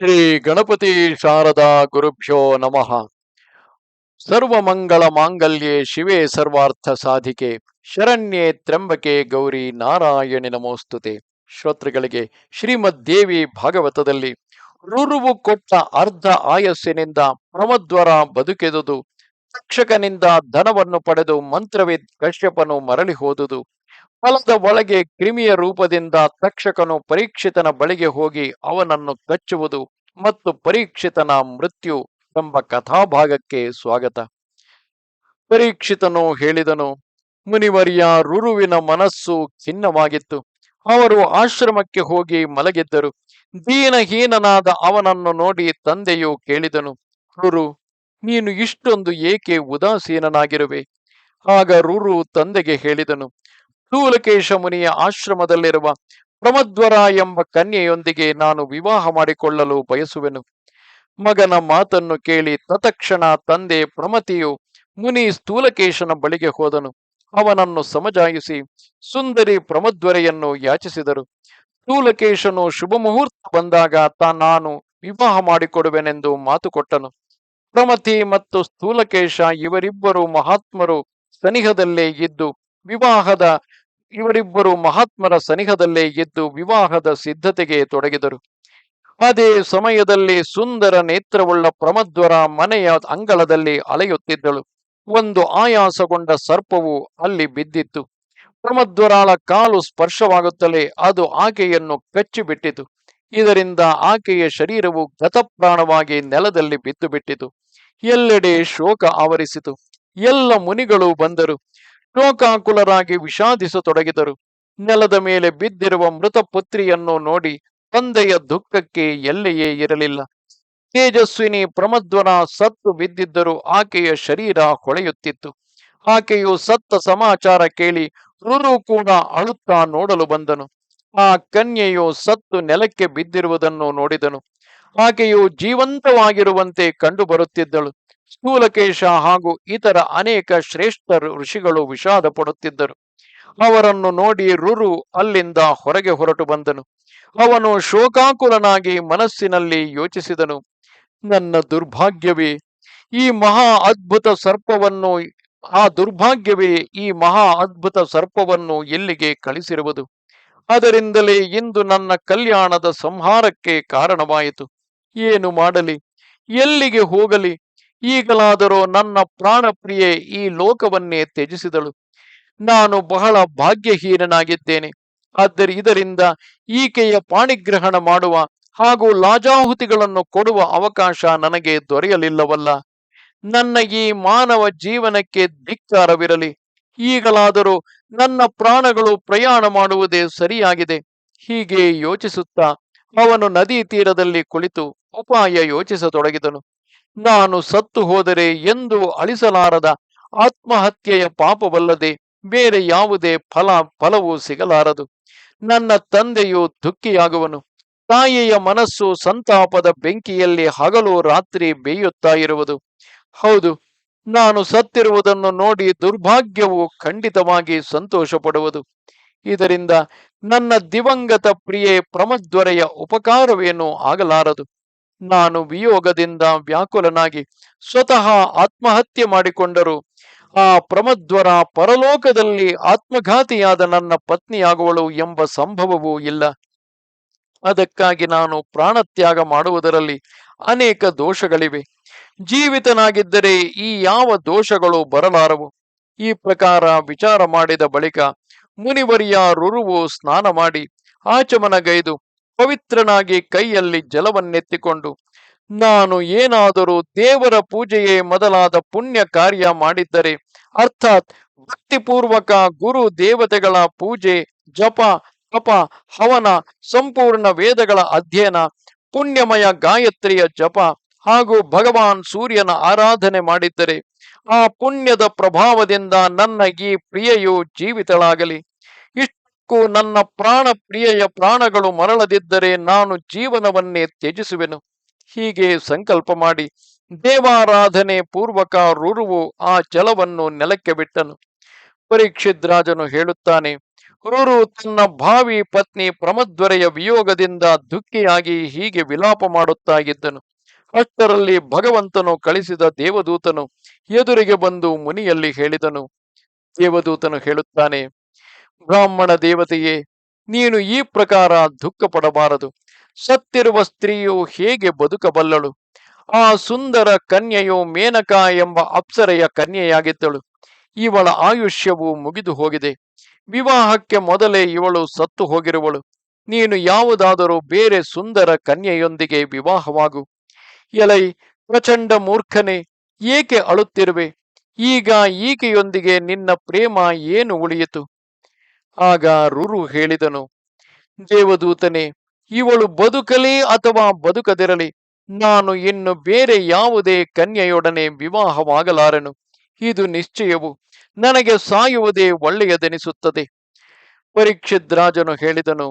ಶ್ರೀ ಗಣಪತಿ ಶಾರದಾ ಗುರುಭ್ಯೋ ನಮಃ. ಸರ್ವಮಂಗಳ ಮಾಂಗಲ್ಯೆ ಶಿವೆ ಸರ್ವಾರ್ಥ ಸಾಧಿಕೆ. ಶರಣ್ಯೆ ತ್ರಂಬಕೆ ಗೌರಿ ನಾರಾಯಣಿ ನಮೋಸ್ತುತೆ. ಶ್ರೋತೃಗಳಿಗೆ ಶ್ರೀಮದ್ ದೇವಿ ಭಾಗವತದಲ್ಲಿ ರುರುವು ಕೊಟ್ಟ ಅರ್ಧ ಆಯಸ್ಸಿನಿಂದ ಪ್ರಮದ್ವರ ಬದುಕೆದುದು, ತಕ್ಷಕನಿಂದ ಧನವನ್ನು ಪಡೆದು ಮಂತ್ರವಿದ್ ಕಶ್ಯಪನು ಮರಳಿ ಹೋದುದು ಫಲದ ಒಳಗೆ ಕ್ರಿಮಿಯ ರೂಪದಿಂದ ತಕ್ಷಕನು ಪರೀಕ್ಷಿತನ ಬಳಿಗೆ ಹೋಗಿ ಅವನನ್ನು ಕಚ್ಚುವುದು ಮತ್ತು ಪರೀಕ್ಷಿತನ ಮೃತ್ಯು ಎಂಬ ಕಥಾಭಾಗಕ್ಕೆ ಸ್ವಾಗತ. ಪರೀಕ್ಷಿತನು ಹೇಳಿದನು, ಮುನಿವರಿಯ, ರುರುವಿನ ಮನಸ್ಸು ಖಿನ್ನವಾಗಿತ್ತು. ಅವರು ಆಶ್ರಮಕ್ಕೆ ಹೋಗಿ ಮಲಗಿದ್ದರು. ದೀನಹೀನನಾದ ಅವನನ್ನು ನೋಡಿ ತಂದೆಯು ಕೇಳಿದನು, ರುರು, ನೀನು ಇಷ್ಟೊಂದು ಏಕೆ ಉದಾಸೀನನಾಗಿರುವೆ? ಆಗ ರುರು ತಂದೆಗೆ ಹೇಳಿದನು ಸ್ಥೂಲಕೇಶ ಮುನಿಯ ಆಶ್ರಮದಲ್ಲಿರುವ ಪ್ರಮದ್ವರ ಎಂಬ ಕನ್ಯೆಯೊಂದಿಗೆ ನಾನು ವಿವಾಹ ಮಾಡಿಕೊಳ್ಳಲು ಬಯಸುವೆನು. ಮಗನ ಮಾತನ್ನು ಕೇಳಿ ತತಕ್ಷಣ ತಂದೆ ಪ್ರಮತಿಯು ಮುನಿ ಸ್ಥೂಲಕೇಶನ ಬಳಿಗೆ ಹೋದನು. ಅವನನ್ನು ಸಮಜಾಯಿಸಿ ಸುಂದರಿ ಪ್ರಮದ್ವರೆಯನ್ನು ಯಾಚಿಸಿದರು. ಸ್ಥೂಲಕೇಶನು ಶುಭ ಮುಹೂರ್ತ ಬಂದಾಗ ತ ನಾನು ವಿವಾಹ ಮಾಡಿಕೊಡುವೆನೆಂದು ಮಾತು ಕೊಟ್ಟನು. ಪ್ರಮತಿ ಮತ್ತು ಸ್ಥೂಲಕೇಶ ಇವರಿಬ್ಬರು ಮಹಾತ್ಮರು ಸನಿಹದಲ್ಲೇ ಇದ್ದು ವಿವಾಹದ ಇವರಿಬ್ಬರು ಮಹಾತ್ಮರ ಸನಿಹದಲ್ಲೇ ಎದ್ದು ವಿವಾಹದ ಸಿದ್ಧತೆಗೆ ತೊಡಗಿದರು. ಅದೇ ಸಮಯದಲ್ಲಿ ಸುಂದರ ನೇತ್ರವುಳ್ಳ ಪ್ರಮದ್ವರ ಮನೆಯ ಅಂಗಳದಲ್ಲಿ ಅಲೆಯುತ್ತಿದ್ದಳು. ಒಂದು ಆಯಾಸಗೊಂಡ ಸರ್ಪವು ಅಲ್ಲಿ ಬಿದ್ದಿತ್ತು. ಪ್ರಮದ್ವರಾಳ ಕಾಲು ಸ್ಪರ್ಶವಾಗುತ್ತಲೇ ಅದು ಆಕೆಯನ್ನು ಕಚ್ಚಿಬಿಟ್ಟಿತು ಇದರಿಂದ ಆಕೆಯ ಶರೀರವು ಗತಪ್ರಾಣವಾಗಿ ನೆಲದಲ್ಲಿ ಬಿದ್ದು ಬಿಟ್ಟಿತು ಎಲ್ಲೆಡೆ ಶೋಕ ಆವರಿಸಿತು. ಎಲ್ಲ ಮುನಿಗಳು ಬಂದರು. ಶೋಕಾಕುಲರಾಗಿ ವಿಷಾದಿಸತೊಡಗಿದರು. ನೆಲದ ಮೇಲೆ ಬಿದ್ದಿರುವ ಮೃತ ಪುತ್ರಿಯನ್ನು ನೋಡಿ ತಂದೆಯ ದುಃಖಕ್ಕೆ ಎಲ್ಲೆಯೇ ಇರಲಿಲ್ಲ. ತೇಜಸ್ವಿನಿ ಪ್ರಮದ್ವನ ಸತ್ತು ಬಿದ್ದಿದ್ದರೂ ಆಕೆಯ ಶರೀರ ಹೊಳೆಯುತ್ತಿತ್ತು. ಆಕೆಯು ಸತ್ತ ಸಮಾಚಾರ ಕೇಳಿ ರುರು ಕೂಡ ಅಳುತ್ತಾ ನೋಡಲು ಬಂದನು. ಆ ಕನ್ಯೆಯು ಸತ್ತು ನೆಲಕ್ಕೆ ಬಿದ್ದಿರುವುದನ್ನು ನೋಡಿದನು. ಆಕೆಯು ಜೀವಂತವಾಗಿರುವಂತೆ ಕಂಡು ಬರುತ್ತಿದ್ದಳು ಸ್ಥೂಲಕೇಶ ಹಾಗೂ ಇತರ ಅನೇಕ ಶ್ರೇಷ್ಠ ಋಷಿಗಳು ವಿಷಾದ ಪಡುತ್ತಿದ್ದರು. ಅವರನ್ನು ನೋಡಿ ರುರು ಅಲ್ಲಿಂದ ಹೊರಗೆ ಹೊರಟು ಬಂದನು. ಅವನು ಶೋಕಾಕುಲನಾಗಿ ಮನಸ್ಸಿನಲ್ಲಿ ಯೋಚಿಸಿದನು. ನನ್ನ ದುರ್ಭಾಗ್ಯವೇ, ಈ ಮಹಾ ಅದ್ಭುತ ಸರ್ಪವನ್ನು, ಆ ದುರ್ಭಾಗ್ಯವೇ, ಈ ಮಹಾ ಅದ್ಭುತ ಸರ್ಪವನ್ನು ಎಲ್ಲಿಗೆ ಕಳಿಸಿರುವುದು? ಅದರಿಂದಲೇ ಇಂದು ನನ್ನ ಕಲ್ಯಾಣದ ಸಂಹಾರಕ್ಕೆ ಕಾರಣವಾಯಿತು. ಏನು ಮಾಡಲಿ? ಎಲ್ಲಿಗೆ ಹೋಗಲಿ? ಈಗಲಾದರೂ ನನ್ನ ಪ್ರಾಣಪ್ರಿಯೆ ಈ ಲೋಕವನ್ನೇ ತ್ಯಜಿಸಿದಳು. ನಾನು ಬಹಳ ಭಾಗ್ಯಹೀನನಾಗಿದ್ದೇನೆ. ಆದರೆ ಇದರಿಂದ ಈಕೆಯ ಪಾಣಿಗ್ರಹಣ ಮಾಡುವ ಹಾಗೂ ಲಾಜಾಹುತಿಗಳನ್ನು ಕೊಡುವ ಅವಕಾಶ ನನಗೆ ದೊರೆಯಲಿಲ್ಲವಲ್ಲ. ನನ್ನ ಈ ಮಾನವ ಜೀವನಕ್ಕೆ ಧಿಕ್ಕಾರವಿರಲಿ. ಈಗಲಾದರೂ ನನ್ನ ಪ್ರಾಣಗಳು ಪ್ರಯಾಣ ಮಾಡುವುದೇ ಸರಿಯಾಗಿದೆ. ಹೀಗೆ ಯೋಚಿಸುತ್ತಾ ಅವನು ನದಿ ತೀರದಲ್ಲಿ ಕುಳಿತು ಉಪಾಯ ಯೋಚಿಸತೊಡಗಿದನು. ನಾನು ಸತ್ತು ಹೋದರೆ ಎಂದು ಅಳಿಸಲಾರದ ಆತ್ಮಹತ್ಯೆಯ ಪಾಪವಲ್ಲದೆ ಬೇರೆ ಯಾವುದೇ ಫಲ, ಫಲವೂ ಸಿಗಲಾರದು. ನನ್ನ ತಂದೆಯು ದುಃಖಿಯಾಗುವನು. ತಾಯಿಯ ಮನಸ್ಸು ಸಂತಾಪದ ಬೆಂಕಿಯಲ್ಲಿ ಹಗಲು ರಾತ್ರಿ ಬೇಯುತ್ತಾ ಇರುವುದು. ಹೌದು, ನಾನು ಸತ್ತಿರುವುದನ್ನು ನೋಡಿ ದುರ್ಭಾಗ್ಯವು ಖಂಡಿತವಾಗಿ ಸಂತೋಷ ಪಡುವುದು ಇದರಿಂದ ನನ್ನ ದಿವಂಗತ ಪ್ರಿಯೆ ಪ್ರಮದ್ವರೆಯ ಉಪಕಾರವೇನೂ ಆಗಲಾರದು. ನಾನು ವಿಯೋಗದಿಂದ ವ್ಯಾಕುಲನಾಗಿ ಸ್ವತಃ ಆತ್ಮಹತ್ಯೆ ಮಾಡಿಕೊಂಡರು. ಆ ಪ್ರಮದ್ವರ ಪರಲೋಕದಲ್ಲಿ ಆತ್ಮಘಾತಿಯಾದ ನನ್ನ ಪತ್ನಿಯಾಗುವಳು ಎಂಬ ಸಂಭವವೂ ಇಲ್ಲ. ಅದಕ್ಕಾಗಿ ನಾನು ಪ್ರಾಣತ್ಯಾಗ ಮಾಡುವುದರಲ್ಲಿ ಅನೇಕ ದೋಷಗಳಿವೆ. ಜೀವಿತನಾಗಿದ್ದರೆ ಈ ಯಾವ ದೋಷಗಳು ಬರಲಾರವು. ಈ ಪ್ರಕಾರ ವಿಚಾರ ಮಾಡಿದ ಬಳಿಕ ಮುನಿವರಿಯ ರುರುವು ಸ್ನಾನ ಮಾಡಿ ಆಚಮನಗೈದು ಪವಿತ್ರನಾಗಿ ಕೈಯಲ್ಲಿ ಜಲವನ್ನೆತ್ತಿಕೊಂಡು, ನಾನು ಏನಾದರೂ ದೇವರ ಪೂಜೆಯೇ ಮೊದಲಾದ ಪುಣ್ಯ ಕಾರ್ಯ ಮಾಡಿದ್ದರೆ, ಅರ್ಥಾತ್ ಭಕ್ತಿಪೂರ್ವಕ ಗುರು ದೇವತೆಗಳ ಪೂಜೆ, ಜಪ, ತಪ, ಹವನ, ಸಂಪೂರ್ಣ ವೇದಗಳ ಅಧ್ಯಯನ, ಪುಣ್ಯಮಯ ಗಾಯತ್ರಿಯ ಜಪ ಹಾಗೂ ಭಗವಾನ್ ಸೂರ್ಯನ ಆರಾಧನೆ ಮಾಡಿದ್ದರೆ, ಆ ಪುಣ್ಯದ ಪ್ರಭಾವದಿಂದ ನನ್ನ ಈ ಪ್ರಿಯೆಯು ಜೀವಿತಳಾಗಲಿ. ಇಷ್ಟಕ್ಕೂ ನನ್ನ ಪ್ರಾಣ ಪ್ರಿಯೆಯ ಪ್ರಾಣಗಳು ಮರಳದಿದ್ದರೆ ನಾನು ಜೀವನವನ್ನೇ ತ್ಯಜಿಸುವೆನು. ಹೀಗೆ ಸಂಕಲ್ಪ ಮಾಡಿ ದೇವಾರಾಧನೆ ಪೂರ್ವಕ ರುರುವು ಆ ಜಲವನ್ನು ನೆಲಕ್ಕೆ ಬಿಟ್ಟನು. ಪರೀಕ್ಷಿತ್ ರಾಜನು ಹೇಳುತ್ತಾನೆ, ರುರು ತನ್ನ ಭಾವಿ ಪತ್ನಿ ಪ್ರಮದ್ವರೆಯ ವಿಯೋಗದಿಂದ ದುಃಖಿಯಾಗಿ ಹೀಗೆ ವಿಲಾಪ ಮಾಡುತ್ತಾಗಿದ್ದನು ಅಷ್ಟರಲ್ಲಿ ಭಗವಂತನು ಕಳಿಸಿದ ದೇವದೂತನು ಎದುರಿಗೆ ಬಂದು ಮುನಿಯಲ್ಲಿ ಹೇಳಿದನು. ದೇವದೂತನು ಹೇಳುತ್ತಾನೆ ಬ್ರಾಹ್ಮಣ ದೇವತೆಯೇ, ನೀನು ಈ ಪ್ರಕಾರ ದುಃಖ ಪಡಬಾರದು ಸತ್ತಿರುವ ಸ್ತ್ರೀಯು ಹೇಗೆ ಬದುಕಬಲ್ಲಳು? ಆ ಸುಂದರ ಕನ್ಯೆಯು ಮೇನಕ ಎಂಬ ಅಪ್ಸರೆಯ ಕನ್ಯೆಯಾಗಿದ್ದಳು. ಇವಳ ಆಯುಷ್ಯವು ಮುಗಿದು ಹೋಗಿದೆ. ವಿವಾಹಕ್ಕೆ ಮೊದಲೇ ಇವಳು ಸತ್ತು ಹೋಗಿರುವಳು. ನೀನು ಯಾವುದಾದರೂ ಬೇರೆ ಸುಂದರ ಕನ್ಯೆಯೊಂದಿಗೆ ವಿವಾಹವಾಗು. ಎಲೈ, ಪ್ರಚಂಡ ಮೂರ್ಖನೆ, ಏಕೆ ಅಳುತ್ತಿರುವೆ? ಈಗ ಈಕೆಯೊಂದಿಗೆ ನಿನ್ನ ಪ್ರೇಮ ಏನು ಉಳಿಯಿತು? ಆಗ ರುರು ಹೇಳಿದನು, ದೇವದೂತನೇ, ಇವಳು ಬದುಕಲಿ ಅಥವಾ ಬದುಕದಿರಲಿ, ನಾನು ಇನ್ನು ಬೇರೆ ಯಾವುದೇ ಕನ್ಯೆಯೊಡನೆ ವಿವಾಹವಾಗಲಾರೆನು. ಇದು ನಿಶ್ಚಯವು, ನನಗೆ ಸಾಯುವುದೇ ಒಳ್ಳೆಯದೆನಿಸುತ್ತದೆ. ಪರೀಕ್ಷಿತ್ ರಾಜನು ಹೇಳಿದನು,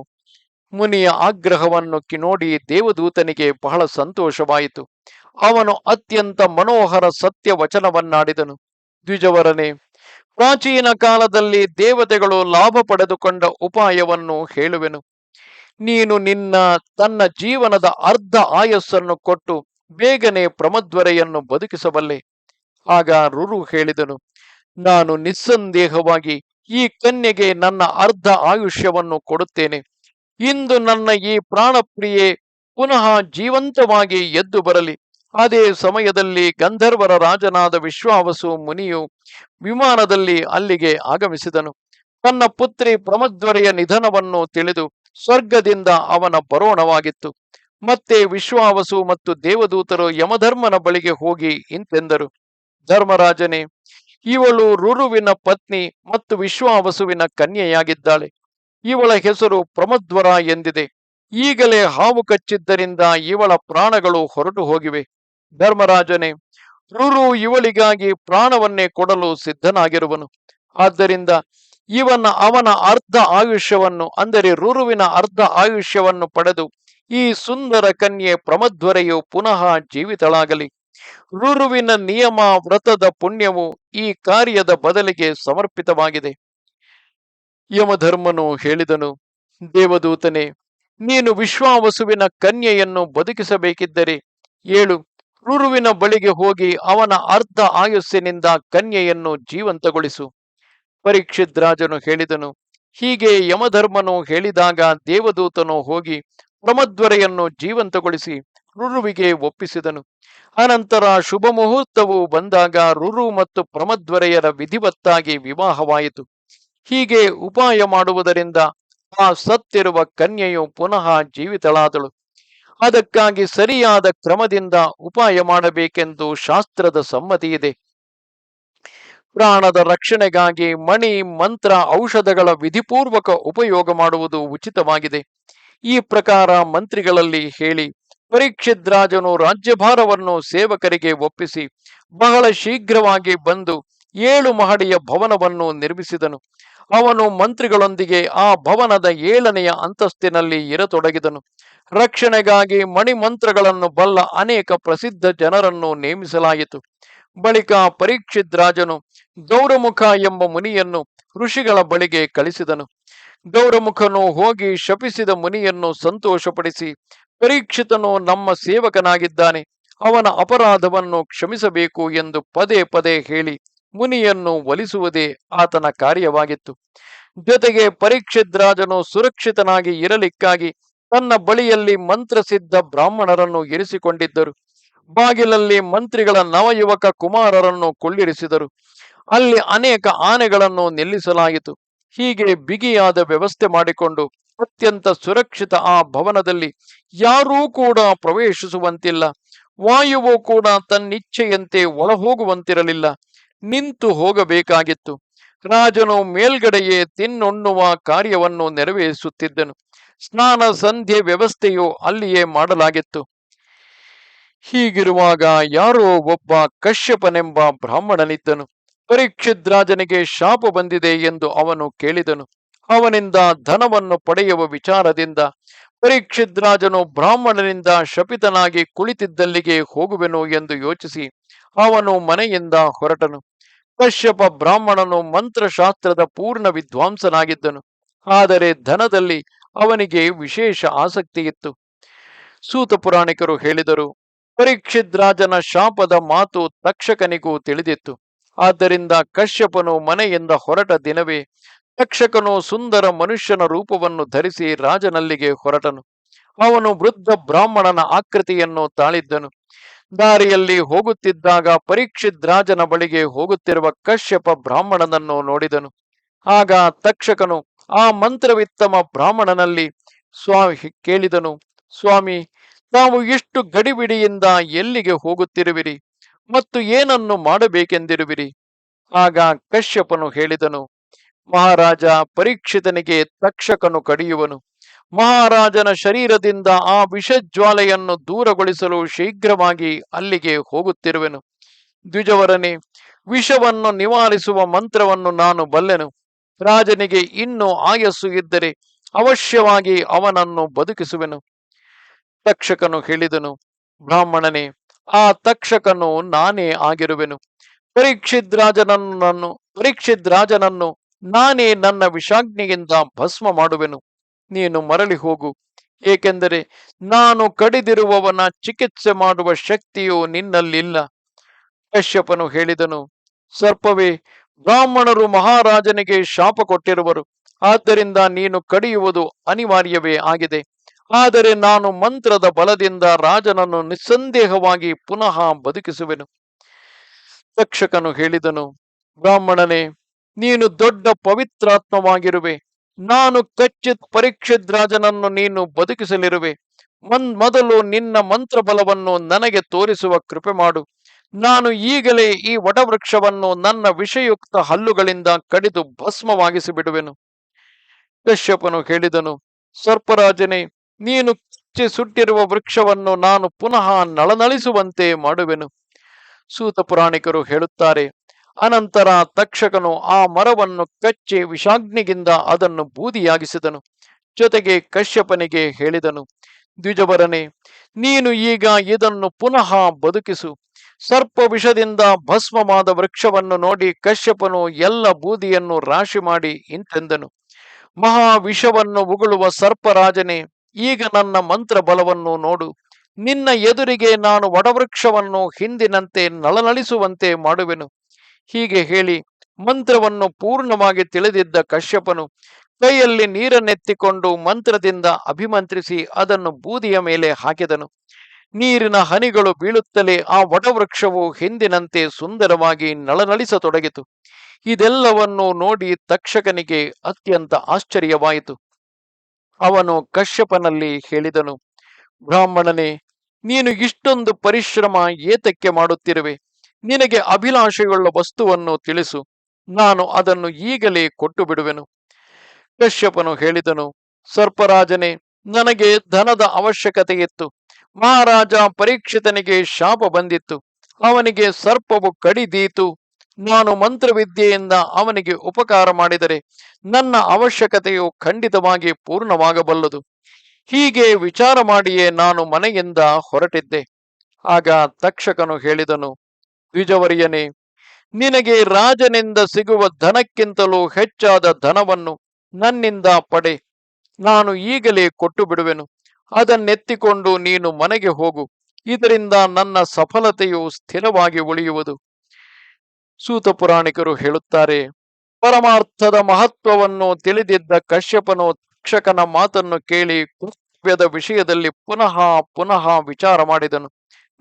ಮುನಿಯ ಆಗ್ರಹವನ್ನು ನೋಡಿ ದೇವದೂತನಿಗೆ ಬಹಳ ಸಂತೋಷವಾಯಿತು. ಅವನು ಅತ್ಯಂತ ಮನೋಹರ ಸತ್ಯ ವಚನವನ್ನಾಡಿದನು ದ್ವಿಜವರನೇ ಪ್ರಾಚೀನ ಕಾಲದಲ್ಲಿ ದೇವತೆಗಳು ಲಾಭ ಪಡೆದುಕೊಂಡ ಉಪಾಯವನ್ನು ಹೇಳುವೆನು. ನೀನು ನಿನ್ನ, ತನ್ನ ಜೀವನದ ಅರ್ಧ ಆಯಸ್ಸನ್ನು ಕೊಟ್ಟು ಬೇಗನೆ ಪ್ರಮದ್ವರೆಯನ್ನು ಬದುಕಿಸಬಲ್ಲೆ. ಆಗ ರುರು ಹೇಳಿದನು, ನಾನು ನಿಸ್ಸಂದೇಹವಾಗಿ ಈ ಕನ್ಯೆಗೆ ನನ್ನ ಅರ್ಧ ಆಯುಷ್ಯವನ್ನು ಕೊಡುತ್ತೇನೆ. ಇಂದು ನನ್ನ ಈ ಪ್ರಾಣಪ್ರಿಯೆ ಪುನಃ ಜೀವಂತವಾಗಿ ಎದ್ದು ಬರಲಿ. ಅದೇ ಸಮಯದಲ್ಲಿ ಗಂಧರ್ವರ ರಾಜನಾದ ವಿಶ್ವಾವಸು ಮುನಿಯು ವಿಮಾನದಲ್ಲಿ ಅಲ್ಲಿಗೆ ಆಗಮಿಸಿದನು. ತನ್ನ ಪುತ್ರಿ ಪ್ರಮದ್ವರೆಯ ನಿಧನವನ್ನು ತಿಳಿದು ಸ್ವರ್ಗದಿಂದ ಅವನ ಬರೋಣವಾಗಿತ್ತು. ಮತ್ತೆ ವಿಶ್ವಾವಸು ಮತ್ತು ದೇವದೂತರು ಯಮಧರ್ಮನ ಬಳಿಗೆ ಹೋಗಿ ಇಂತೆಂದರು. ಧರ್ಮರಾಜನೇ, ಇವಳು ರುರುವಿನ ಪತ್ನಿ ಮತ್ತು ವಿಶ್ವಾವಸುವಿನ ಕನ್ಯೆಯಾಗಿದ್ದಾಳೆ. ಇವಳ ಹೆಸರು ಪ್ರಮದ್ವರ ಎಂದಿದೆ. ಈಗಲೇ ಹಾವು ಕಚ್ಚಿದ್ದರಿಂದ ಇವಳ ಪ್ರಾಣಗಳು ಹೊರಟು ಹೋಗಿವೆ ಧರ್ಮರಾಜನೇ, ರುರು ಇವಳಿಗಾಗಿ ಪ್ರಾಣವನ್ನೇ ಕೊಡಲು ಸಿದ್ಧನಾಗಿರುವನು. ಆದ್ದರಿಂದ ಇವನ ಅವನ ಅರ್ಧ ಆಯುಷ್ಯವನ್ನು, ಅಂದರೆ ರುರುವಿನ ಅರ್ಧ ಆಯುಷ್ಯವನ್ನು ಪಡೆದು ಈ ಸುಂದರ ಕನ್ಯೆ ಪ್ರಮಧ್ವರೆಯು ಪುನಃ ಜೀವಿತಳಾಗಲಿ. ರುರುವಿನ ನಿಯಮ ವ್ರತದ ಪುಣ್ಯವು ಈ ಕಾರ್ಯದ ಬದಲಿಗೆ ಸಮರ್ಪಿತವಾಗಿದೆ. ಯಮಧರ್ಮನು ಹೇಳಿದನು, ದೇವದೂತನೇ, ನೀನು ವಿಶ್ವಾವಸುವಿನ ಕನ್ಯೆಯನ್ನು ಬದುಕಿಸಬೇಕಿದ್ದರೆ ಏಳು ರುರುವಿನ ಬಳಿಗೆ ಹೋಗಿ ಅವನ ಅರ್ಧ ಆಯುಸ್ಸಿನಿಂದ ಕನ್ಯೆಯನ್ನು ಜೀವಂತಗೊಳಿಸು. ಪರೀಕ್ಷಿತ್ ರಾಜನು ಹೇಳಿದನು, ಹೀಗೆ ಯಮಧರ್ಮನು ಹೇಳಿದಾಗ ದೇವದೂತನು ಹೋಗಿ ಪ್ರಮದ್ವರೆಯನ್ನು ಜೀವಂತಗೊಳಿಸಿ ರುರುವಿಗೆ ಒಪ್ಪಿಸಿದನು. ಅನಂತರ ಶುಭ ಮುಹೂರ್ತವು ಬಂದಾಗ ರುರು ಮತ್ತು ಪ್ರಮದ್ವರೆಯರ ವಿಧಿವತ್ತಾಗಿ ವಿವಾಹವಾಯಿತು. ಹೀಗೆ ಉಪಾಯ ಮಾಡುವುದರಿಂದ ಆ ಸತ್ತಿರುವ ಕನ್ಯೆಯು ಪುನಃ ಜೀವಿತಳಾದಳು. ಅದಕ್ಕಾಗಿ ಸರಿಯಾದ ಕ್ರಮದಿಂದ ಉಪಾಯ ಮಾಡಬೇಕೆಂದು ಶಾಸ್ತ್ರದ ಸಮ್ಮತಿ ಇದೆ. ಪ್ರಾಣದ ರಕ್ಷಣೆಗಾಗಿ ಮಣಿ, ಮಂತ್ರ, ಔಷಧಗಳ ವಿಧಿಪೂರ್ವಕ ಉಪಯೋಗ ಮಾಡುವುದು ಉಚಿತವಾಗಿದೆ. ಈ ಪ್ರಕಾರ ಮಂತ್ರಿಗಳಲ್ಲಿ ಹೇಳಿ, ಪರೀಕ್ಷಿತ್ ರಾಜನು ರಾಜ್ಯಭಾರವನ್ನು ಸೇವಕರಿಗೆ ಒಪ್ಪಿಸಿ, ಬಹಳ ಶೀಘ್ರವಾಗಿ ಬಂದು ಏಳು ಮಹಡಿಯ ಭವನವನ್ನು ನಿರ್ಮಿಸಿದನು. ಅವನು ಮಂತ್ರಿಗಳೊಂದಿಗೆ ಆ ಭವನದ ಏಳನೆಯ ಅಂತಸ್ತಿನಲ್ಲಿ ಇರತೊಡಗಿದನು. ರಕ್ಷಣೆಗಾಗಿ ಮಣಿಮಂತ್ರಗಳನ್ನು ಬಲ್ಲ ಅನೇಕ ಪ್ರಸಿದ್ಧ ಜನರನ್ನು ನೇಮಿಸಲಾಯಿತು. ಬಳಿಕ ಪರೀಕ್ಷಿತ್ ರಾಜನು ಗೌರಮುಖ ಎಂಬ ಮುನಿಯನ್ನು ಋಷಿಗಳ ಬಳಿಗೆ ಕಳಿಸಿದನು. ಗೌರಮುಖನು ಹೋಗಿ ಶಪಿಸಿದ ಮುನಿಯನ್ನು ಸಂತೋಷಪಡಿಸಿ, ಪರೀಕ್ಷಿತನು ನಮ್ಮ ಸೇವಕನಾಗಿದ್ದಾನೆ, ಅವನ ಅಪರಾಧವನ್ನು ಕ್ಷಮಿಸಬೇಕು ಎಂದು ಪದೇ ಪದೇ ಹೇಳಿ ಮುನಿಯನ್ನು ಒಲಿಸುವುದೇ ಆತನ ಕಾರ್ಯವಾಗಿತ್ತು. ಜೊತೆಗೆ ಪರೀಕ್ಷಿದ್ರಾಜನು ಸುರಕ್ಷಿತನಾಗಿ ಇರಲಿಕ್ಕಾಗಿ ತನ್ನ ಬಳಿಯಲ್ಲಿ ಮಂತ್ರಸಿದ್ಧ ಬ್ರಾಹ್ಮಣರನ್ನು ಇರಿಸಿಕೊಂಡಿದ್ದರು. ಬಾಗಿಲಲ್ಲಿ ಮಂತ್ರಿಗಳ ನವಯುವಕ ಕುಮಾರರನ್ನು ಕೊಳ್ಳಿರಿಸಿದರು. ಅಲ್ಲಿ ಅನೇಕ ಆನೆಗಳನ್ನು ನಿಲ್ಲಿಸಲಾಯಿತು. ಹೀಗೆ ಬಿಗಿಯಾದ ವ್ಯವಸ್ಥೆ ಮಾಡಿಕೊಂಡು ಅತ್ಯಂತ ಸುರಕ್ಷಿತ ಆ ಭವನದಲ್ಲಿ ಯಾರೂ ಕೂಡ ಪ್ರವೇಶಿಸುವಂತಿಲ್ಲ. ವಾಯುವು ಕೂಡ ತನ್ನಿಚ್ಛೆಯಂತೆ ಒಳಹೋಗುವಂತಿರಲಿಲ್ಲ. ನಿಂತು ಹೋಗಬೇಕಾಗಿತ್ತು. ರಾಜನು ಮೇಲ್ಗಡೆಯೇ ತಿನ್ನುಣ್ಣುವ ಕಾರ್ಯವನ್ನು ನೆರವೇರಿಸುತ್ತಿದ್ದನು. ಸ್ನಾನ ಸಂಧ್ಯೆ ವ್ಯವಸ್ಥೆಯು ಅಲ್ಲಿಯೇ ಮಾಡಲಾಗಿತ್ತು. ಹೀಗಿರುವಾಗ ಯಾರೋ ಒಬ್ಬ ಕಶ್ಯಪನೆಂಬ ಬ್ರಾಹ್ಮಣನಿದ್ದನು. ಪರೀಕ್ಷಿತ್ ರಾಜನಿಗೆ ಶಾಪ ಬಂದಿದೆ ಎಂದು ಅವನು ಕೇಳಿದನು. ಅವನಿಂದ ಧನವನ್ನು ಪಡೆಯುವ ವಿಚಾರದಿಂದ ಪರೀಕ್ಷಿತ್ ರಾಜನು ಬ್ರಾಹ್ಮಣನಿಂದ ಶಪಿತನಾಗಿ ಕುಳಿತಿದ್ದಲ್ಲಿಗೆ ಹೋಗುವೆನು ಎಂದು ಯೋಚಿಸಿ ಅವನು ಮನೆಯಿಂದ ಹೊರಟನು. ಕಶ್ಯಪ ಬ್ರಾಹ್ಮಣನು ಮಂತ್ರಶಾಸ್ತ್ರದ ಪೂರ್ಣ ವಿದ್ವಾಂಸನಾಗಿದ್ದನು. ಆದರೆ ಧನದಲ್ಲಿ ಅವನಿಗೆ ವಿಶೇಷ ಆಸಕ್ತಿ ಇತ್ತು ಸೂತ ಪುರಾಣಿಕರು ಹೇಳಿದರು, ಪರೀಕ್ಷಿದ್ರಾಜನ ಶಾಪದ ಮಾತು ತಕ್ಷಕನಿಗೂ ತಿಳಿದಿತ್ತು. ಆದ್ದರಿಂದ ಕಶ್ಯಪನು ಮನೆಯಿಂದ ಹೊರಟ ದಿನವೇ ತಕ್ಷಕನು ಸುಂದರ ಮನುಷ್ಯನ ರೂಪವನ್ನು ಧರಿಸಿ ರಾಜನಲ್ಲಿಗೆ ಹೊರಟನು. ಅವನು ವೃದ್ಧ ಬ್ರಾಹ್ಮಣನ ಆಕೃತಿಯನ್ನು ತಾಳಿದ್ದನು. ದಾರಿಯಲ್ಲಿ ಹೋಗುತ್ತಿದ್ದಾಗ ಪರೀಕ್ಷಿತ್ ರಾಜನ ಬಳಿಗೆ ಹೋಗುತ್ತಿರುವ ಕಶ್ಯಪ ಬ್ರಾಹ್ಮಣನನ್ನು ನೋಡಿದನು. ಆಗ ತಕ್ಷಕನು ಆ ಮಂತ್ರವಿತ್ತಮ ಬ್ರಾಹ್ಮಣನಲ್ಲಿ ಸ್ವಾಮಿ ಕೇಳಿದನು. ಸ್ವಾಮಿ ತಾವು ಇಷ್ಟು ಗಡಿಬಿಡಿಯಿಂದ ಎಲ್ಲಿಗೆ ಹೋಗುತ್ತಿರುವಿರಿ ಮತ್ತು ಏನನ್ನು ಮಾಡಬೇಕೆಂದಿರುವಿರಿ? ಆಗ ಕಶ್ಯಪನು ಹೇಳಿದನು. ಮಹಾರಾಜ ಪರೀಕ್ಷಿತನಿಗೆ ತಕ್ಷಕನು ಕಡಿಯುವನು. ಮಹಾರಾಜನ ಶರೀರದಿಂದ ಆ ವಿಷಜ್ವಾಲೆಯನ್ನು ದೂರಗೊಳಿಸಲು ಶೀಘ್ರವಾಗಿ ಅಲ್ಲಿಗೆ ಹೋಗುತ್ತಿರುವೆನು. ದ್ವಿಜವರನೆ ವಿಷವನ್ನು ನಿವಾರಿಸುವ ಮಂತ್ರವನ್ನು ನಾನು ಬಲ್ಲೆನು. ರಾಜನಿಗೆ ಇನ್ನೂ ಆಯಸ್ಸು ಇದ್ದರೆ ಅವಶ್ಯವಾಗಿ ಅವನನ್ನು ಬದುಕಿಸುವೆನು. ತಕ್ಷಕನು ಹೇಳಿದನು, ಬ್ರಾಹ್ಮಣನೇ, ಆ ತಕ್ಷಕನು ನಾನೇ ಆಗಿರುವೆನು. ಪರೀಕ್ಷಿದ್ ರಾಜನನ್ನು ಪರೀಕ್ಷಿದ್ ರಾಜನನ್ನು ನಾನೇ ನನ್ನ ವಿಷಾಗ್ನಿಯಿಂದ ಭಸ್ಮ ಮಾಡುವೆನು. ನೀನು ಮರಳಿ ಹೋಗು. ಏಕೆಂದರೆ ನಾನು ಕಡಿದಿರುವವನ ಚಿಕಿತ್ಸೆ ಮಾಡುವ ಶಕ್ತಿಯು ನಿನ್ನಲ್ಲಿಲ್ಲ. ಕಶ್ಯಪನು ಹೇಳಿದನು, ಸರ್ಪವೇ, ಬ್ರಾಹ್ಮಣರು ಮಹಾರಾಜನಿಗೆ ಶಾಪ ಕೊಟ್ಟಿರುವರು. ಆದ್ದರಿಂದ ನೀನು ಕಡಿಯುವುದು ಅನಿವಾರ್ಯವೇ ಆಗಿದೆ. ಆದರೆ ನಾನು ಮಂತ್ರದ ಬಲದಿಂದ ರಾಜನನ್ನು ನಿಸ್ಸಂದೇಹವಾಗಿ ಪುನಃ ಬದುಕಿಸುವೆನು. ತಕ್ಷಕನು ಹೇಳಿದನು, ಬ್ರಾಹ್ಮಣನೇ, ನೀನು ದೊಡ್ಡ ಪವಿತ್ರಾತ್ಮವಾಗಿರುವೆ. ನಾನು ಕಚ್ಚಿತ್ ಪರೀಕ್ಷಿತ್ ರಾಜನನ್ನು ನೀನು ಬದುಕಿಸಲಿರುವೆ. ಮೊದಲು ನಿನ್ನ ಮಂತ್ರ ಬಲವನ್ನು ನನಗೆ ತೋರಿಸುವ ಕೃಪೆ ಮಾಡು. ನಾನು ಈಗಲೇ ಈ ವಟವೃಕ್ಷವನ್ನು ನನ್ನ ವಿಷಯುಕ್ತ ಹಲ್ಲುಗಳಿಂದ ಕಡಿದು ಭಸ್ಮವಾಗಿಸಿ ಬಿಡುವೆನು ಕಶ್ಯಪನು ಹೇಳಿದನು, ಸರ್ಪರಾಜನೇ, ನೀನು ಕಚ್ಚಿ ಸುಟ್ಟಿರುವ ವೃಕ್ಷವನ್ನು ನಾನು ಪುನಃ ನಳನಳಿಸುವಂತೆ ಮಾಡುವೆನು. ಸೂತ ಪುರಾಣಿಕರು ಹೇಳುತ್ತಾರೆ ಅನಂತರ ತಕ್ಷಕನು ಆ ಮರವನ್ನು ಕಚ್ಚಿ ವಿಷಾಗ್ನಿಗಿಂದ ಅದನ್ನು ಬೂದಿಯಾಗಿಸಿದನು. ಜೊತೆಗೆ ಕಶ್ಯಪನಿಗೆ ಹೇಳಿದನು ದ್ವಿಜವರನೆ ನೀನು ಈಗ ಇದನ್ನು ಪುನಃ ಬದುಕಿಸು. ಸರ್ಪ ವಿಷದಿಂದ ಭಸ್ಮವಾದ ವೃಕ್ಷವನ್ನು ನೋಡಿ ಕಶ್ಯಪನು ಎಲ್ಲ ಬೂದಿಯನ್ನು ರಾಶಿ ಮಾಡಿ ಇಂತೆಂದನು ಮಹಾ ವಿಷವನ್ನು ಉಗುಳುವ ಸರ್ಪರಾಜನೇ, ಈಗ ನನ್ನ ಮಂತ್ರ ಬಲವನ್ನು ನೋಡು. ನಿನ್ನ ಎದುರಿಗೆ ನಾನು ವಡವೃಕ್ಷವನ್ನು ಹಿಂದಿನಂತೆ ನಳನಳಿಸುವಂತೆ ಮಾಡುವೆನು. ಹೀಗೆ ಹೇಳಿ ಮಂತ್ರವನ್ನು ಪೂರ್ಣವಾಗಿ ತಿಳಿದಿದ್ದ ಕಶ್ಯಪನು ಕೈಯಲ್ಲಿ ನೀರನ್ನೆತ್ತಿಕೊಂಡು ಮಂತ್ರದಿಂದ ಅಭಿಮಂತ್ರಿಸಿ ಅದನ್ನು ಬೂದಿಯ ಮೇಲೆ ಹಾಕಿದನು. ನೀರಿನ ಹನಿಗಳು ಬೀಳುತ್ತಲೇ ಆ ವಟವೃಕ್ಷವು ಹಿಂದಿನಂತೆ ಸುಂದರವಾಗಿ ನಳನಳಿಸತೊಡಗಿತು. ಇದೆಲ್ಲವನ್ನು ನೋಡಿ ತಕ್ಷಕನಿಗೆ ಅತ್ಯಂತ ಆಶ್ಚರ್ಯವಾಯಿತು. ಅವನು ಕಶ್ಯಪನಲ್ಲಿ ಹೇಳಿದನು, ಬ್ರಾಹ್ಮಣನೇ, ನೀನು ಇಷ್ಟೊಂದು ಪರಿಶ್ರಮ ಏತಕ್ಕೆ ಮಾಡುತ್ತಿರುವೆ? ನಿನಗೆ ಅಭಿಲಾಷೆಯುಳ್ಳ ವಸ್ತುವನ್ನು ತಿಳಿಸು. ನಾನು ಅದನ್ನು ಈಗಲೇ ಕೊಟ್ಟು ಬಿಡುವೆನು. ಕಶ್ಯಪನು ಹೇಳಿದನು, ಸರ್ಪರಾಜನೇ, ನನಗೆ ಧನದ ಅವಶ್ಯಕತೆ ಇತ್ತು. ಮಹಾರಾಜ ಪರೀಕ್ಷಿತನಿಗೆ ಶಾಪ ಬಂದಿತ್ತು. ಅವನಿಗೆ ಸರ್ಪವು ಕಡಿದೀತು ನಾನು ಮಂತ್ರವಿದ್ಯೆಯಿಂದ ಅವನಿಗೆ ಉಪಕಾರ ಮಾಡಿದರೆ ನನ್ನ ಅವಶ್ಯಕತೆಯು ಖಂಡಿತವಾಗಿ ಪೂರ್ಣವಾಗಬಲ್ಲದು. ಹೀಗೆ ವಿಚಾರ ಮಾಡಿಯೇ ನಾನು ಮನೆಯಿಂದ ಹೊರಟಿದ್ದೆ. ಆಗ ತಕ್ಷಕನು ಹೇಳಿದನು ದ್ವಿಜವರಿಯನೇ, ನಿನಗೆ ರಾಜನಿಂದ ಸಿಗುವ ಧನಕ್ಕಿಂತಲೂ ಹೆಚ್ಚಾದ ಧನವನ್ನು ನನ್ನಿಂದ ಪಡೆ. ನಾನು ಈಗಲೇ ಕೊಟ್ಟು ಬಿಡುವೆನು ಅದನ್ನೆತ್ತಿಕೊಂಡು ನೀನು ಮನೆಗೆ ಹೋಗು. ಇದರಿಂದ ನನ್ನ ಸಫಲತೆಯು ಸ್ಥಿರವಾಗಿ ಉಳಿಯುವುದು. ಸೂತ ಪುರಾಣಿಕರು ಹೇಳುತ್ತಾರೆ, ಪರಮಾರ್ಥದ ಮಹತ್ವವನ್ನು ತಿಳಿದಿದ್ದ ಕಶ್ಯಪನು ತಕ್ಷಕನ ಮಾತನ್ನು ಕೇಳಿ ಕೃತ್ಯದ ವಿಷಯದಲ್ಲಿ ಪುನಃ ಪುನಃ ವಿಚಾರ ಮಾಡಿದನು.